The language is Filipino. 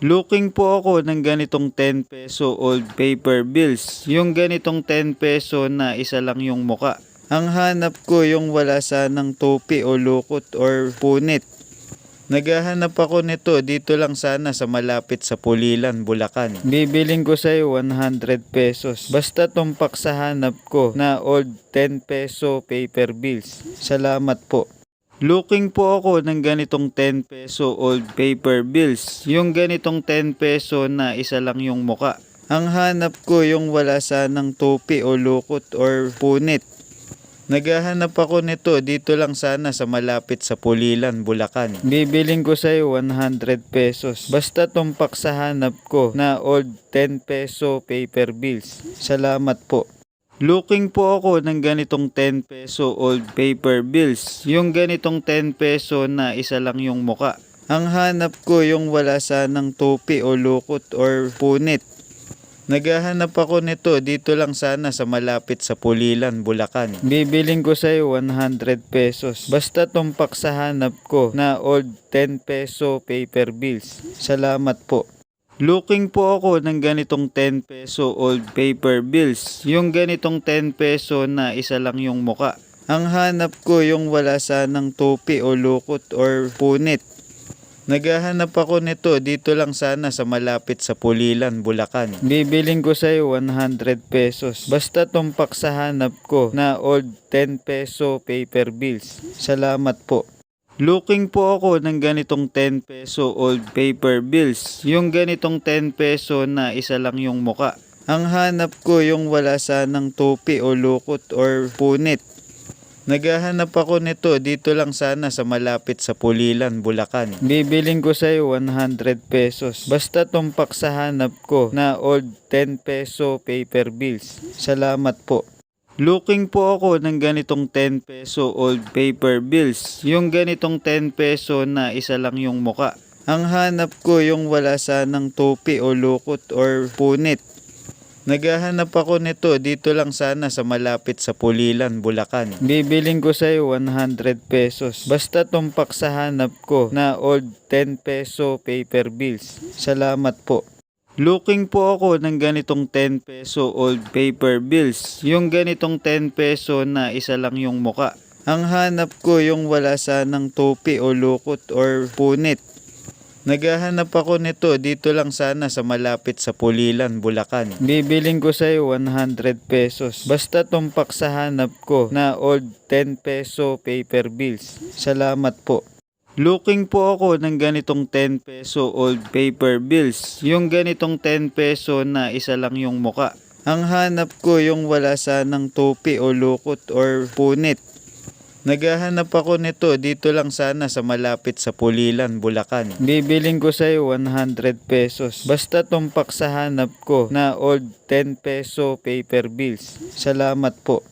Looking po ako ng ganitong 10 peso old paper bills. Yung ganitong 10 peso na isa lang yung muka. Ang hanap ko yung wala sanang topi o lukot or punit. Naghahanap ako nito dito lang sana sa malapit sa Pulilan, Bulacan. Bibiling ko sa'yo 100 pesos. Basta tumpak sa hanap ko na old 10 peso paper bills. Salamat po. Looking po ako ng ganitong 10 peso old paper bills. Yung ganitong 10 peso na isa lang yung muka. Ang hanap ko yung wala sanang topi o lukot or punit. Naghahanap ako nito dito lang sana sa malapit sa Pulilan, Bulacan. Bibiling ko sa'yo 100 pesos. Basta tumpak sa hanap ko na old 10 peso paper bills. Salamat po. Looking po ako ng ganitong 10 peso old paper bills. Yung ganitong 10 peso na isa lang yung muka. Ang hanap ko yung wala sanang topi o lukot or punit. Naghahanap ako nito dito lang sana sa malapit sa Pulilan, Bulacan. Bibiling ko sa'yo 100 pesos. Basta tumpak sa hanap ko na old 10 peso paper bills. Salamat po. Looking po ako ng ganitong 10 peso old paper bills. Yung ganitong 10 peso na isa lang yung muka. Ang hanap ko yung wala sanang topi o lukot or punit. Naghahanap ako nito dito lang sana sa malapit sa Pulilan, Bulacan. Bibiling ko sa'yo 100 pesos. Basta tumpak sa hanap ko na old 10 peso paper bills. Salamat po. Looking po ako ng ganitong 10 peso old paper bills. Yung ganitong 10 peso na isa lang yung muka. Ang hanap ko yung wala sanang topi o lukot or punit. Naghahanap ako nito dito lang sana sa malapit sa Pulilan, Bulacan. Bibiling ko sa'yo 100 pesos. Basta tumpak sa hanap ko na old 10 peso paper bills. Salamat po. Looking po ako ng ganitong 10 peso old paper bills. Yung ganitong 10 peso na isa lang yung muka. Ang hanap ko yung wala sanang topi o lukot or punit. Naghahanap ako nito dito lang sana sa malapit sa Pulilan, Bulacan. Bibiling ko sa'yo 100 pesos. Basta tumpak sa hanap ko na old 10 peso paper bills. Salamat po. Looking po ako ng ganitong 10 peso old paper bills. Yung ganitong 10 peso na isa lang yung muka. Ang hanap ko yung wala sanang topi o lukot or punit. Naghahanap ako nito dito lang sana sa malapit sa Pulilan, Bulacan. Bibiling ko sa'yo 100 pesos. Basta tumpak sa hanap ko na old 10 peso paper bills. Salamat po. Looking po ako ng ganitong 10 peso old paper bills. Yung ganitong 10 peso na isa lang yung muka. Ang hanap ko yung wala sanang topi o lukot or punit. Naghahanap ako nito dito lang sana sa malapit sa Pulilan, Bulacan. Bibiling ko sa'yo 100 pesos. Basta tumpak sa hanap ko na old 10 peso paper bills. Salamat po.